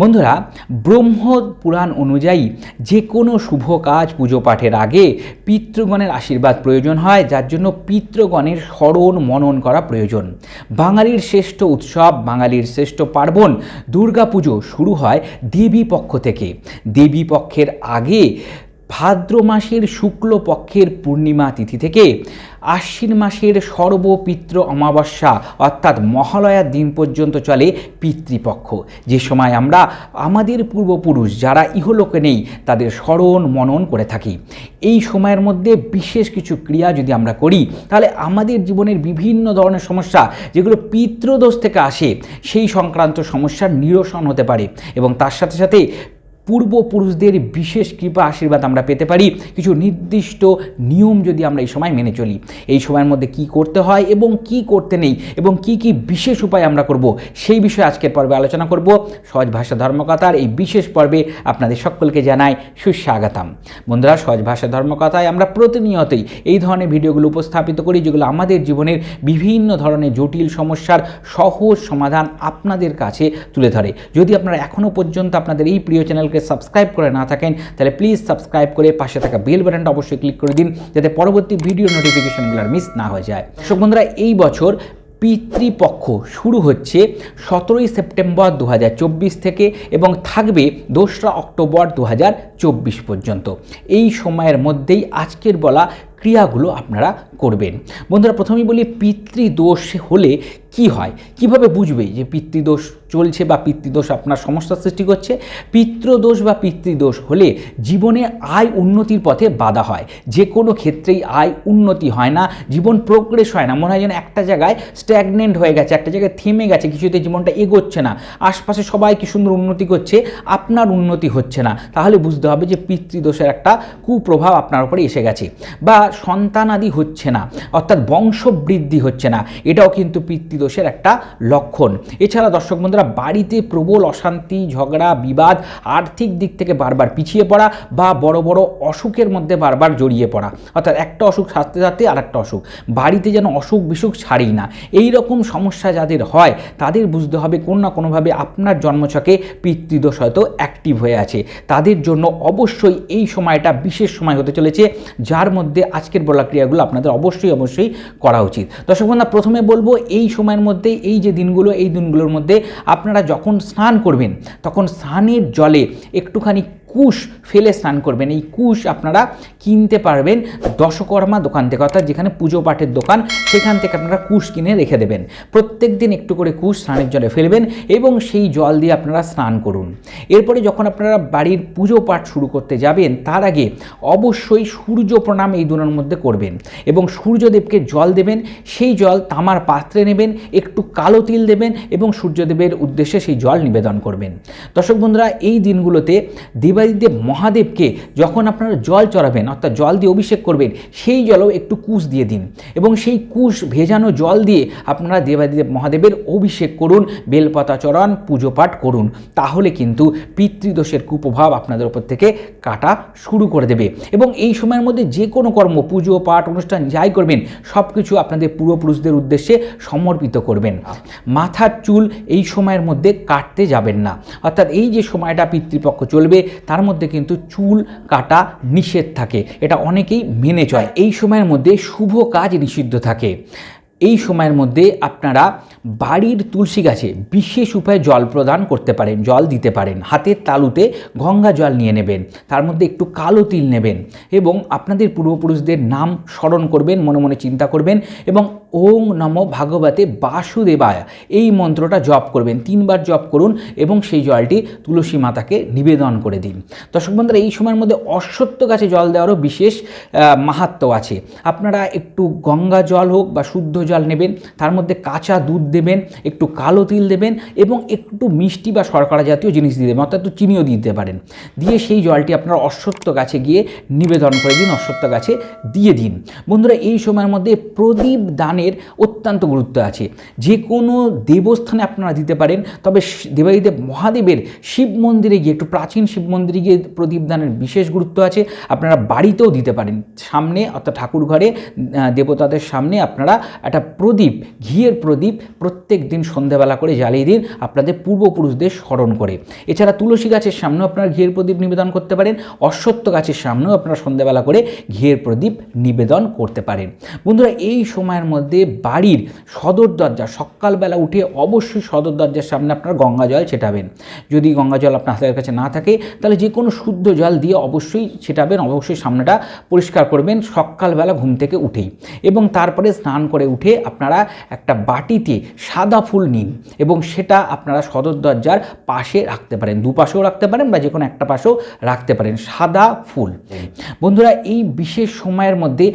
বন্ধুরা ব্রহ্ম পুরাণ অনুযায়ী যে কোনো শুভ কাজ পুজো পাঠের আগে পিতৃগণের আশীর্বাদ প্রয়োজন হয়, যার জন্য পিতৃগণের স্মরণ মনন করা প্রয়োজন। বাঙালির শ্রেষ্ঠ উৎসব, বাঙালির শ্রেষ্ঠ পার্বণ, দুর্গাপুজো শুরু হয় দেবী পক্ষ থেকে। দেবী পক্ষের আগে ভাদ্র মাসের শুক্লপক্ষের পূর্ণিমা তিথি থেকে আশ্বিন মাসের সর্বপিত্র অমাবস্যা, অর্থাৎ মহালয়ার দিন পর্যন্ত চলে পিতৃপক্ষ। যে সময় আমরা আমাদের পূর্বপুরুষ যারা ইহলোকে নেই, তাদের স্মরণ মনন করে থাকি। এই সময়ের মধ্যে বিশেষ কিছু ক্রিয়া যদি আমরা করি, তাহলে আমাদের জীবনের বিভিন্ন ধরনের সমস্যা, যেগুলো পিতৃদোষ থেকে আসে, সেই সংক্রান্ত সমস্যার নিরসন হতে পারে এবং তার সাথে সাথে পূর্বপুরুষদের বিশেষ কৃপা, আশীর্বাদ আমরা পেতে পারি। কিছু নির্দিষ্ট নিয়ম যদি আমরা এই সময় মেনে চলি, এই সময়ের মধ্যে কি করতে হয় এবং কি করতে নেই এবং কি কি বিশেষ উপায় আমরা করব, সেই বিষয়ে আজকের পর্বে আলোচনা করব। সহজ ভাষা ধর্মকথার এই বিশেষ পর্বে আপনাদের সকলকে জানাই সুস্বাগতম। বন্ধুরা, সহজ ভাষা ধর্মকথায় আমরা প্রতিনিয়তই এই ধরনের ভিডিওগুলো উপস্থাপিত করি, যেগুলো আমাদের জীবনের বিভিন্ন ধরনের জটিল সমস্যার সহজ সমাধান আপনাদের কাছে তুলে ধরে। যদি আপনারা এখনও পর্যন্ত আপনাদের এই প্রিয় চ্যানেলকে সাবস্ক্রাইব করে না থাকেন, তাহলে প্লিজ সাবস্ক্রাইব করে পাশে থাকা বেল বাটনটা অবশ্যই ক্লিক করে দিন, যাতে পরবর্তী ভিডিও নোটিফিকেশনগুলো মিস না হয়ে যায়। দর্শক বন্ধুরা, এই বছর পিতৃপক্ষ শুরু হচ্ছে সতেরোই সেপ্টেম্বর দু হাজার চব্বিশ থেকে এবং থাকবে দোসরা অক্টোবর দু হাজার চব্বিশ পর্যন্ত। এই সময়ের মধ্যেই আজকের বলা ক্রিয়াগুলো আপনারা করবেন। বন্ধুরা, প্রথমেই বলি, পিতৃদোষ হলে কি হয়? কীভাবে বুঝবে যে পিতৃদোষ চলছে বা পিতৃদোষ আপনার সমস্যার সৃষ্টি করছে? পিতৃদোষ বা পিতৃদোষ হলে জীবনে আয় উন্নতির পথে বাধা হয়। যে কোনো ক্ষেত্রেই আয় উন্নতি হয় না, জীবন প্রোগ্রেস হয় না। মনে হয় যেন একটা জায়গায় স্ট্যাগনেন্ট হয়ে গেছে, একটা জায়গায় থেমে গেছে, কিছুতে জীবনটা এগোচ্ছে না। আশপাশে সবাই কি সুন্দর উন্নতি করছে? আপনার উন্নতি হচ্ছে না। তাহলে বুঝতে হবে যে পিতৃদোষের একটা কুপ্রভাব আপনার উপরে এসে গেছে। বা সন্তানাদি হচ্ছে না, অর্থাৎ বংশবৃদ্ধি হচ্ছে না। এটাও কিন্তু পিতৃদোষের একটা লক্ষণ। এছাড়া দর্শক বন্ধুরা, বাড়িতে প্রবল অশান্তি, ঝগড়া, বিবাদ, আর্থিক দিক থেকে বারবার পিছিয়ে পড়া বা বড় বড় অসুখের মধ্যে বারবার জড়িয়ে পড়া। অর্থাৎ একটা অসুখ সারতে সারতে আর একটা অসুখ। বাড়িতে যেন অসুখ বিসুখ ছাড়েই না। এই রকম সমস্যা যাদের হয়, তাদের বুঝতে হবে কোন না কোনোভাবে আপনার জন্মছকে পিতৃদোষ হয়তো অ্যাক্টিভ হয়ে আছে। তাদের জন্য অবশ্যই এই সময়টা বিশেষ সময় হতে চলেছে, যার মধ্যে আজকের বলা ক্রিয়াগুলো আপনাদের অবশ্যই অবশ্যই করা উচিত। দর্শক বন্ধুরা, প্রথমে বলব, এই সময়ের মধ্যে, এই যে দিনগুলো, এই দিনগুলোর মধ্যে আপনারা যখন স্নান করবেন, তখন স্নানের জলে একটুখানি কুশ ফেলে স্নান করবেন। এই কুশ আপনারা কিনতে পারবেন দশকর্মা দোকান থেকে, অর্থাৎ যেখানে পুজো পাঠের দোকান, সেখান থেকে আপনারা কুশ কিনে রেখে দেবেন। প্রত্যেক দিন একটু করে কুশ স্নানের জলে ফেলবেন এবং সেই জল দিয়ে আপনারা স্নান করুন। এরপরে যখন আপনারা বাড়ির পুজো পাঠ শুরু করতে যাবেন, তার আগে অবশ্যই সূর্য প্রণাম এই দুটোর মধ্যে করবেন এবং সূর্যদেবকে জল দেবেন। সেই জল তামার পাত্রে নেবেন, একটু কালো তিল দেবেন এবং সূর্যদেবের উদ্দেশ্যে সেই জল নিবেদন করবেন। দর্শক বন্ধুরা, এই দিনগুলোতে দেবাদিদেব মহাদেবকে যখন আপনারা জল চড়াবেন, অর্থাৎ জল দিয়ে অভিষেক করবেন, সেই জলও একটু কুশ দিয়ে দিন। এবং সেই কুশ ভেজানো জল দিয়ে আপনারা দেবাদিদেব মহাদেবের অভিষেক করুন, বেলপাতা চড়ান, পুজো পাঠ করুন। তাহলে কিন্তু পিতৃদোষের কুপ্রভাব আপনাদের উপর থেকে কাটা শুরু করে দেবে। এবং এই সময়ের মধ্যে যে কোনো কর্ম, পুজো পাঠ, অনুষ্ঠান যাই করবেন সব কিছু আপনাদের পূর্বপুরুষদের উদ্দেশ্যে সমর্পিত করবেন। মাথার চুল এই সময়ের মধ্যে কাটতে যাবেন না। অর্থাৎ এই যে সময়টা পিতৃপক্ষ চলবে তার মধ্যে কিন্তু চুল কাটা নিষেধ থাকে। এটা অনেকেই মেনে চয়। এই সময়ের মধ্যে শুভ কাজ নিষিদ্ধ থাকে। এই সময়ের মধ্যে আপনারা বাড়ির তুলসী গাছে বিশেষ উপায়ে জল প্রদান করতে পারেন, জল দিতে পারেন। হাতের তালুতে গঙ্গা জল নিয়ে নেবেন, তার মধ্যে একটু কালো তিল নেবেন এবং আপনাদের পূর্বপুরুষদের নাম স্মরণ করবেন, মনে মনে চিন্তা করবেন এবং ওং নম ভাগবতে বাসুদেবায়। এই মন্ত্রটা জপ করবেন, তিনবার জপ করুন এবং সেই জলটি তুলসী মাতাকে নিবেদন করে দিন। দর্শক বন্ধুরা, এই সময়ের মধ্যে অশ্বত্থ গাছে জল দেওয়ারও বিশেষ মাহাত্ম আছে। আপনারা একটু গঙ্গা জল হোক বা শুদ্ধ জল নেবেন, তার মধ্যে কাঁচা দুধ দেবেন, একটু কালো তিল দেবেন এবং একটু মিষ্টি বা শর্করা জাতীয় জিনিস দিয়ে দেবেন, অর্থাৎ চিনিও দিতে পারেন। দিয়ে সেই জলটি আপনারা অশ্বত্থ গাছে গিয়ে নিবেদন করে দিন, অশ্বত্থ গাছে দিয়ে দিন। বন্ধুরা, এই সময়ের মধ্যে প্রদীপ দানে দানের অত্যন্ত গুরুত্ব আছে। যে কোনো দেবস্থানে আপনারা দিতে পারেন, তবে দেবাদিদেব মহাদেবের শিব মন্দিরে গিয়ে, একটু প্রাচীন শিব মন্দিরে গিয়ে প্রদীপ দানের বিশেষ গুরুত্ব আছে। আপনারা বাড়িতেও দিতে পারেন। সামনে অর্থাৎ ঠাকুর ঘরে দেবতাদের সামনে আপনারা একটা প্রদীপ, ঘিয়ের প্রদীপ প্রত্যেক দিন সন্ধ্যাবেলা করে জ্বালিয়ে দিন, আপনাদের পূর্বপুরুষদের স্মরণ করে। এছাড়া তুলসী গাছের সামনেও আপনারা ঘিয়ের প্রদীপ নিবেদন করতে পারেন, অশ্বত্থ গাছের সামনেও আপনারা সন্ধ্যাবেলা করে ঘিয়ের প্রদীপ নিবেদন করতে পারেন। বন্ধুরা, এই সময়ের মধ্যে বাড়ির সদর দরজা সকালবেলা উঠে অবশ্যই সদর দরজার সামনে আপনারা গঙ্গা জল ছেটাবেন। যদি গঙ্গা জল আপনার হাতের কাছে না থাকে তাহলে যে কোনো শুদ্ধ জল দিয়ে অবশ্যই ছেটাবেন অবশ্যই সামনেটা পরিষ্কার করবেন সকালবেলা ঘুম থেকে উঠেই। এবং তারপরে স্নান করে উঠে আপনারা একটা বাটিতে সাদা ফুল নিন এবং সেটা আপনারা সদর দরজার পাশে রাখতে পারেন। দুপাশেও রাখতে পারেন বা যে কোনো একটা পাশেও রাখতে পারেন সাদা ফুল। বন্ধুরা এই বিশেষ সময়ের মধ্যে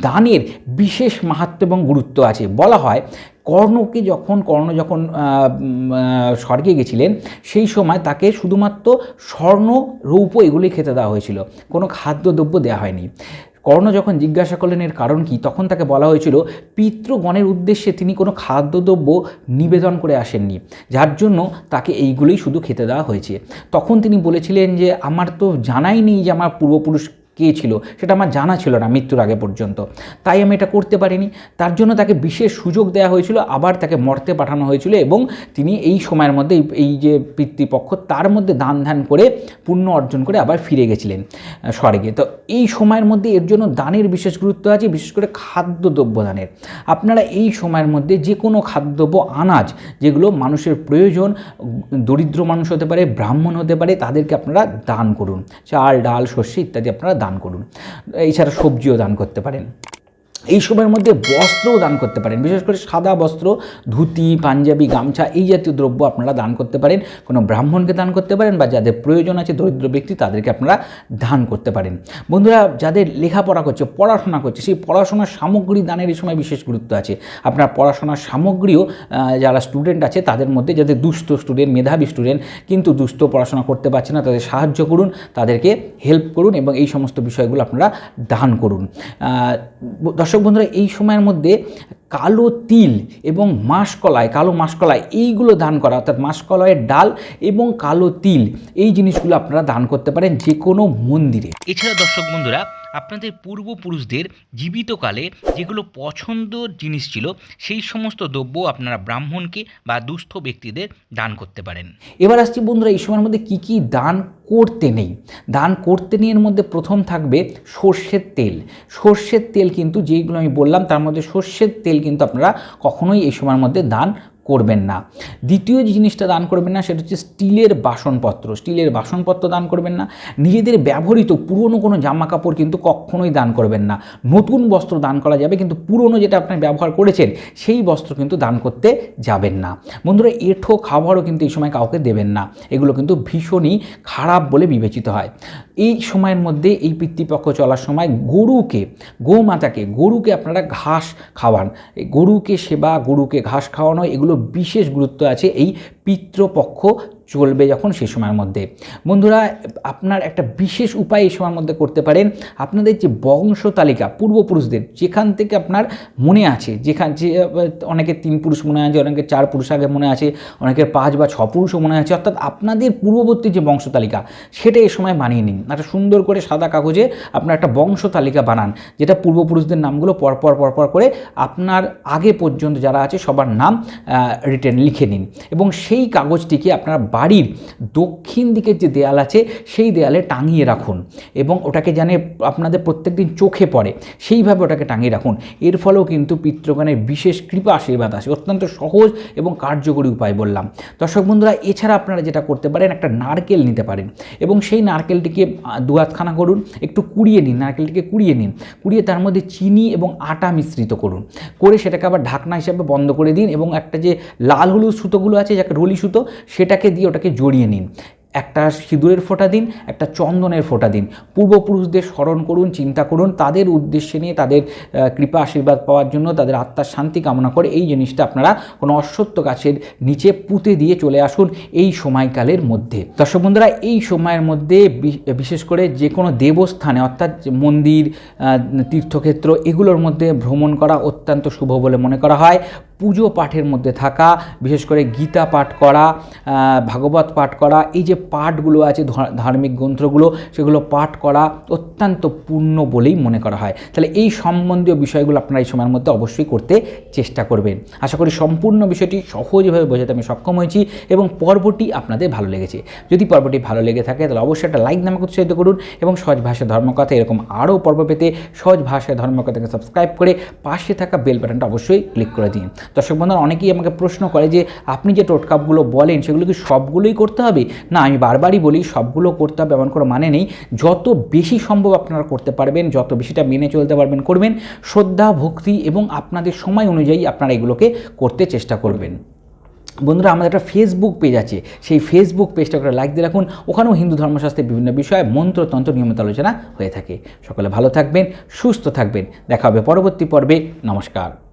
দানের বিশেষ মাহাত্ম এবং গুরুত্ব আছে। বলা হয়, কর্ণকে যখন, কর্ণ যখন স্বর্গে গেছিলেন, সেই সময় তাকে শুধুমাত্র স্বর্ণ, রৌপ্য এগুলি খেতে দেওয়া হয়েছিল। কোনো খাদ্যদ্রব্য দেওয়া হয়নি। কর্ণ যখন জিজ্ঞাসা করলেন এর কারণ কি, তখন তাকে বলা হয়েছিল, পিতৃগণের উদ্দেশ্যে তিনি কোনো খাদ্যদ্রব্য নিবেদন করে আসেননি। যার জন্য তাকে এইগুলোই শুধু খেতে দেওয়া হয়েছে। তখন তিনি বলেছিলেন যে, আমার তো জানাই নেই যে, আমার পূর্বপুরুষ কে ছিল? সেটা আমার জানা ছিল না মৃত্যুর আগে পর্যন্ত। তাই আমি এটা করতে পারিনি। তার জন্য তাকে বিশেষ সুযোগ দেওয়া হয়েছিল, আবার তাকে মর্তে পাঠানো হয়েছিল এবং তিনি এই সময়ের মধ্যে এই- যে পিতৃপক্ষ, তার মধ্যে দান ধ্যান করে পুণ্য অর্জন করে আবার ফিরে গেছিলেন স্বর্গে। তো এই সময়ের মধ্যে এর জন্য দানের বিশেষ গুরুত্ব আছে, বিশেষ করে খাদ্যদ্রব্য দানের। আপনারা এই সময়ের মধ্যে যে কোনো খাদ্যদ্রব্য, আনাজ, যেগুলো মানুষের প্রয়োজন, দরিদ্র মানুষ হতে পারে, ব্রাহ্মণ হতে পারে, তাদেরকে আপনারা দান করুন। চাল, ডাল শস্য ইত্যাদি আপনারা দান করুন। এছাড়া সবজিও দান করতে পারেন। এই সময়ের মধ্যে বস্ত্রও দান করতে পারেন। বিশেষ করে সাদা বস্ত্র ধুতি পাঞ্জাবি গামছা এই জাতীয় দ্রব্য আপনারা দান করতে পারেন। কোনো ব্রাহ্মণকে দান করতে পারেন বা যাদের প্রয়োজন আছে দরিদ্র ব্যক্তি তাদেরকে আপনারা দান করতে পারেন। বন্ধুরা যাদের লেখাপড়া করছে পড়াশোনা করছে সেই পড়াশোনার সামগ্রী দানের এই সময় বিশেষ গুরুত্ব আছে। আপনার পড়াশোনার সামগ্রীও যারা স্টুডেন্ট আছে তাদের মধ্যে যাদের দুস্থ স্টুডেন্ট মেধাবী স্টুডেন্ট কিন্তু দুস্থ পড়াশোনা করতে পারছে না তাদের সাহায্য করুন তাদেরকে হেল্প করুন এবং এই সমস্ত বিষয়গুলো আপনারা দান করুন। আহ, দর্শক বন্ধুরা, এই সময়ের মধ্যে কালো তিল এবং মাসকলাই, কালো মাসকলাই, এইগুলো দান করা, অর্থাৎ মাসকলাইয়ের ডাল এবং কালো তিল, এই জিনিসগুলো আপনারা দান করতে পারেন যে কোনো মন্দিরে। এছাড়া দর্শক বন্ধুরা আপনাদের পূর্বপুরুষদের জীবিতকালে যেগুলো পছন্দর জিনিস ছিল, সেই সমস্ত দ্রব্য আপনারা ব্রাহ্মণকে বা দুস্থ ব্যক্তিদের দান করতে পারেন। এবার আসছি বন্ধুরা, এই সময়ের মধ্যে কি কি দান করতে নেই? দান করতে নেই এর মধ্যে প্রথম থাকবে সর্ষের তেল। সর্ষের তেল কিন্তু যেইগুলো আমি বললাম, তার মধ্যে সর্ষের তেল কিন্তু আপনারা কখনোই এই সময়ের মধ্যে দান করবেন না। দ্বিতীয় যে জিনিসটা দান করবেন না, সেটা হচ্ছে স্টিলের বাসনপত্র। স্টিলের বাসনপত্র দান করবেন না। নিজেদের ব্যবহৃত পুরনো কোনো জামা কাপড় কিন্তু কখনোই দান করবেন না। নতুন বস্ত্র দান করা যাবে, কিন্তু পুরনো যেটা আপনি ব্যবহার করেছেন, সেই বস্ত্র কিন্তু দান করতে যাবেন না। বন্ধুরা, এঠো খাবারও কিন্তু এই সময় কাউকে দেবেন না। এগুলো কিন্তু ভীষণই খারাপ বলে বিবেচিত হয়। এই সময়ের মধ্যে এই পিতৃপক্ষ চলার সময় গরুকে, গোমাতাকে, গরুকে আপনারা ঘাস খাওয়ান। গরুকে সেবা, গরুকে ঘাস খাওয়ানো, এগুলো বিশেষ গুরুত্ব আছে। এই পিতৃপক্ষ চলবে যখন সে সময়ের মধ্যে। বন্ধুরা, আপনার একটা বিশেষ উপায় এই সময়ের মধ্যে করতে পারেন। আপনাদের যে বংশ তালিকা, পূর্বপুরুষদের, যেখান থেকে আপনার মনে আছে, যেখান যে অনেকের তিন পুরুষ মনে আছে অনেকের চার পুরুষ আগে মনে আছে অনেকের পাঁচ বা ছ পুরুষও মনে আছে, অর্থাৎ আপনাদের পূর্ববর্তী যে বংশ তালিকা, সেটা এই সময় বানিয়ে নিন। একটা সুন্দর করে সাদা কাগজে আপনার একটা বংশ তালিকা বানান, যেটা পূর্বপুরুষদের নামগুলো পরপর পরপর করে আপনার আগে পর্যন্ত যারা আছে, সবার নাম রিটেন লিখে নিন। এবং সেই কাগজটিকে আপনার বাড়ির দক্ষিণ দিকের যে দেয়াল আছে সেই দেয়ালে টাঙিয়ে রাখুন এবং ওটাকে জানে আপনাদের প্রত্যেকদিন চোখে পড়ে সেইভাবে ওটাকে টাঙিয়ে রাখুন। এর ফলেও কিন্তু পিতৃগণের বিশেষ কৃপা আশীর্বাদ আসে। অত্যন্ত সহজ এবং কার্যকরী উপায় বললাম। দর্শক বন্ধুরা এছাড়া আপনারা যেটা করতে পারেন একটা নারকেল নিতে পারেন এবং সেই নারকেলটিকে আহ, দু হাতখানা করুন একটু কুড়িয়ে নিন নারকেলটিকে কুড়িয়ে নিন। কুড়িয়ে তার মধ্যে চিনি এবং আটা মিশ্রিত করুন। করে সেটাকে আবার ঢাকনা হিসাবে বন্ধ করে দিন এবং একটা যে লাল হলুদ সুতোগুলো আছে যাকে রলি সুতো সেটাকে দিয়ে ওটাকে জড়িয়ে নিন। একটা সিঁদুরের ফোঁটা দিন, একটা চন্দনের ফোঁটা দিন। পূর্বপুরুষদের স্মরণ করুন, চিন্তা করুন, তাদের উদ্দেশ্যে নিয়ে, তাদের কৃপা, আশীর্বাদ পাওয়ার জন্য, তাদের আত্মার শান্তি কামনা করে এই জিনিসটা আপনারা কোনো অশ্বত্থ গাছের নিচে পুঁতে দিয়ে চলে আসুন এই সময়কালের মধ্যে। দর্শক বন্ধুরা, এই সময়ের মধ্যে বিশেষ করে যে কোনো দেবস্থানে, অর্থাৎ মন্দির তীর্থক্ষেত্র, এগুলোর মধ্যে ভ্রমণ করা অত্যন্ত শুভ বলে মনে করা হয়। পুজো পাঠের মধ্যে থাকা, বিশেষ করে গীতা পাঠ করা ভাগবত পাঠ করা, এই যে পাঠগুলো আছে ধার্মিক গ্রন্থগুলো, সেগুলো পাঠ করা অত্যন্ত পূর্ণ বলেই মনে করা হয়। তাহলে এই সম্বন্ধীয় বিষয়গুলো আপনারা এই সময়ের মধ্যে অবশ্যই করতে চেষ্টা করবেন। আশা করি সম্পূর্ণ বিষয়টি সহজভাবে বোঝাতে আমি সক্ষম হয়েছি এবং পর্বটি আপনাদের ভালো লেগেছে। যদি পর্বটি ভালো লেগে থাকে, তাহলে অবশ্যই একটা লাইক নামে উৎসাহিত করুন এবং সহজ ভাষায় ধর্মকথা, এরকম আরও পর্ব পেতে সহজ ভাষায় ধর্মকথাকে সাবস্ক্রাইব করে পাশে থাকা বেল বাটনটা অবশ্যই ক্লিক করে দিন। দর্শক বন্ধুরা, অনেকেই আমাকে প্রশ্ন করে যে, আপনি যে টোটকাপগুলো বলেন, সেগুলো কি সবগুলোই করতে হবে? না আমি বারবারই বলি, সবগুলো করতে হবে এমন কোনো মানে নেই। যত বেশি সম্ভব আপনারা করতে পারবেন, যত বেশিটা মেনে চলতে পারবেন, করবেন। শ্রদ্ধা, ভক্তি এবং আপনাদের সময় অনুযায়ী আপনারা এগুলোকে করতে চেষ্টা করবেন। বন্ধুরা, আমাদের একটা ফেসবুক পেজ আছে। সেই ফেসবুক পেজটা করে লাইক দিয়ে রাখুন। ওখানেও হিন্দু ধর্মশাস্ত্রের বিভিন্ন বিষয়ে মন্ত্রতন্ত্র নিয়মিত আলোচনা হয়ে থাকে। সকলে ভালো থাকবেন, সুস্থ থাকবেন। দেখা হবে পরবর্তী পর্বে। নমস্কার।